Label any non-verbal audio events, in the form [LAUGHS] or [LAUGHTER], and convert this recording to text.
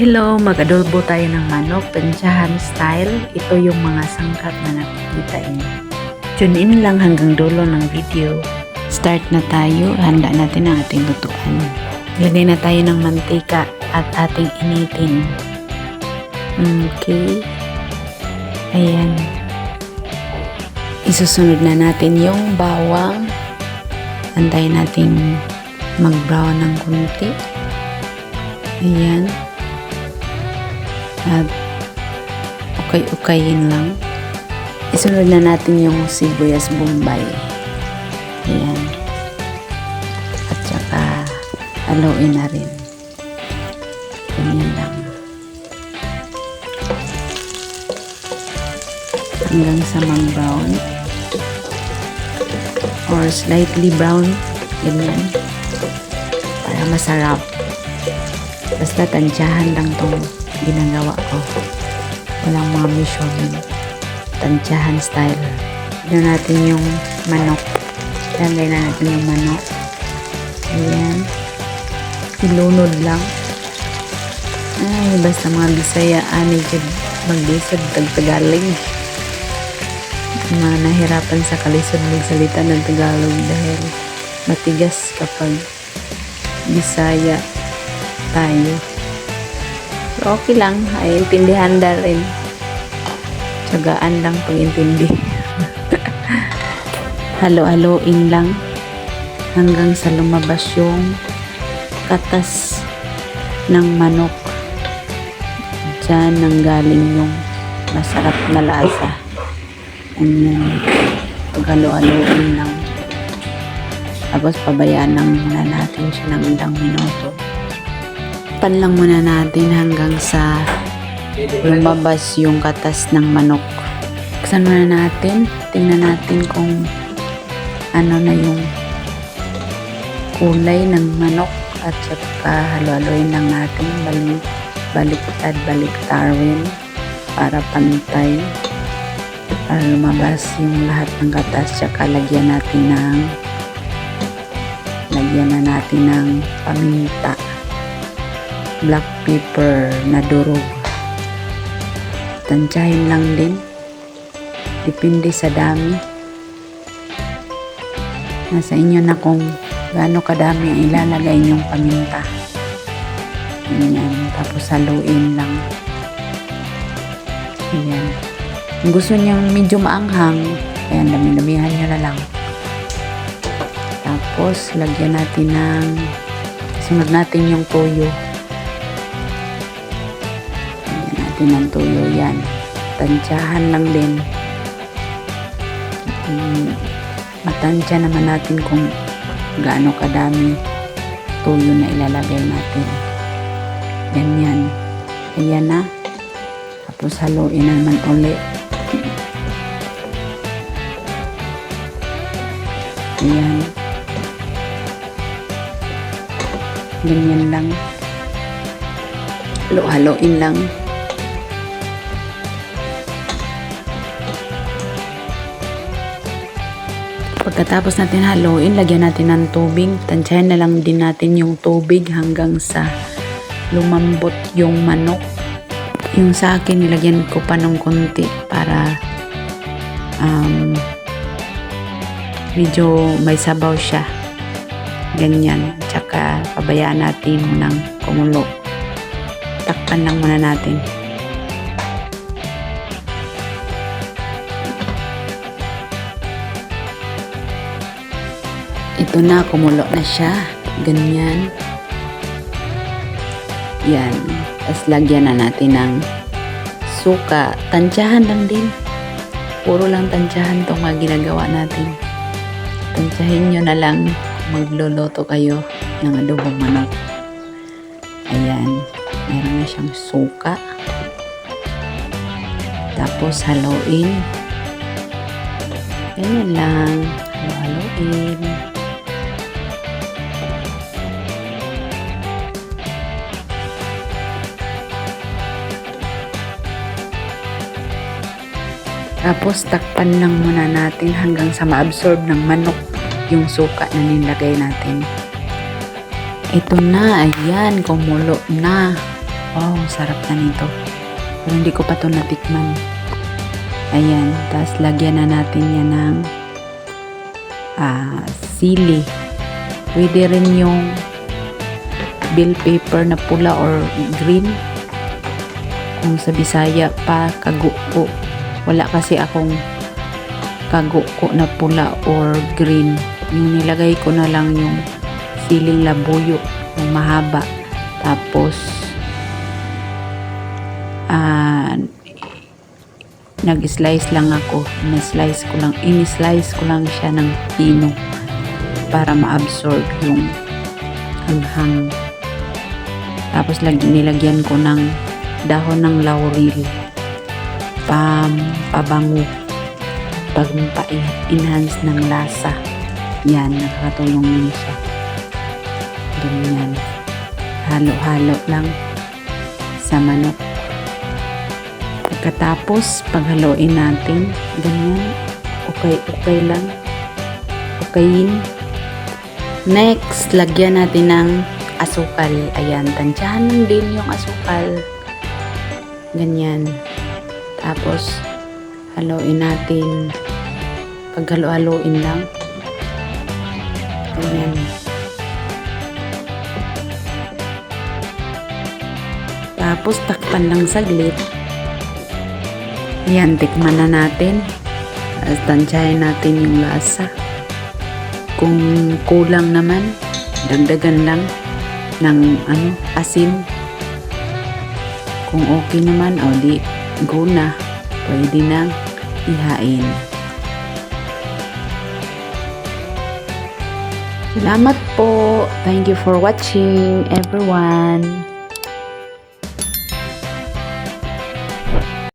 Hello, mag-adobo tayo ng manok, tansyahan style. Ito yung mga sangkap na nakikita niyo. Tune in lang hanggang dulo ng video. Start na tayo, handa natin ang ating lutuan. Lagay na tayo ng mantika at ating initin. Okay. Ayan. Isusunod na natin yung bawang. Antayin natin mag-brown ng kunti. Ayan. At ukay-ukayin lang. Isunod na natin yung sibuyas bombay. Ayan. At saka haluin na rin. Ganyan lang. Hanggang sa mang-brown. Or slightly brown. Ganyan. Para masarap. Basta tansyahan lang tong ginagawa ko. Walang mga measurement. Tansyahan style. Tignan natin yung manok. Lagay na natin yung manok. Ayan. Ilunod lang. Ay, basta mga Bisaya, ani jud maglisod tag Tagalog. Mga nahirapan sa kalisod magsalita ng Tagalog dahil matigas kapag Bisaya tayo. So, okay lang. Ay, intindihan na rin. Tsagaan lang pag-intindi. [LAUGHS] Halo-haloin lang hanggang sa lumabas yung katas ng manok. Diyan nang galing yung masarap na lasa. Ayan. Paghalo-haloin lang. Tapos pabayaan lang muna natin siya ng ilang minuto. Pan lang muna natin hanggang sa lumabas yung katas ng manok. Buksan muna natin. Tingnan natin kung ano na yung kulay ng manok at saka halo-haloin lang natin balik baliktad baliktarin para pantay para lumabas yung lahat ng katas saka lagyan natin ng lagyan na natin ng paminta black pepper na durog tansyahin lang din depende sa dami nasa inyo na kung gaano kadami ang ilalagay nyong paminta Ayan. Tapos haluin lang. Ayan. Kung gusto niyang medyo maanghang, ayan, dami-damihan niyo na lang. Tapos, lagyan natin ng sunod natin yung toyo. Natin ng toyo yan. Tansyahan lang din. Mm, Matansya naman natin kung gaano kadami toyo na ilalagay natin. Ganyan. Ayan na. Tapos haluin na naman uli. Ayan. Ganyan lang. Halo-haloin lang. Pagkatapos natin haluin, lagyan natin ng tubig. Tansyahin na lang din natin yung tubig hanggang sa lumambot yung manok. Yung sa akin, nilagyan ko pa ng konti para um, medyo may sabaw siya. Ganyan. Tsaka pabayaan natin munang kumulo. Takpan lang muna natin. Ito na, kumulo na siya. Ganyan. Yan. Tapos lagyan na natin ng suka. Tansyahan lang din. Puro lang tansyahan itong mga ginagawa natin. Tansyahin nyo na lang kung magluluto kayo ng adobong manok. Ayan. Meron na siyang suka. Tapos haluin. Ganyan lang. Halo-haloin. Tapos takpan lang muna natin hanggang sa ma-absorb ng manok yung suka na nilagay natin. Ito na, ayan, kumulo na. Wow, sarap na nito. Pero hindi ko pa to natikman. Ayan, tapos lagyan na natin yan ng ah, sili. Pwede rin yung bill paper na pula or green. Kung sa Bisaya pa, kaguko. Wala kasi akong kaguko na pula or green. Yung nilagay ko na lang yung siling labuyo, yung mahaba. Tapos, ah, nag-slice lang ako. Na-slice ko lang, in-slice ko lang siya ng pino para ma-absorb yung anghang. Tapos lag, nilagyan ko ng dahon ng laurel pam pabango pag-enhance ng lasa. Yan, nakakatulong yun siya. Ganyan. Halo-halo lang sa manok. Pagkatapos, paghaluin natin, ganyan, okay-okay lang. Okayin. Next, lagyan natin ng asukal. Ayan, tansyahan din yung asukal. Ganyan. Tapos, haluin natin. Paghalo-haloin lang. Ganyan. Tapos, takpan lang saglit. Ayan, tikman na natin. Tapos, tansyahin natin yung lasa. Kung kulang naman, dagdagan lang ng ano, asin. Kung okay naman, o di, go na. Pwede nang ihain. Salamat po. Thank you for watching, everyone.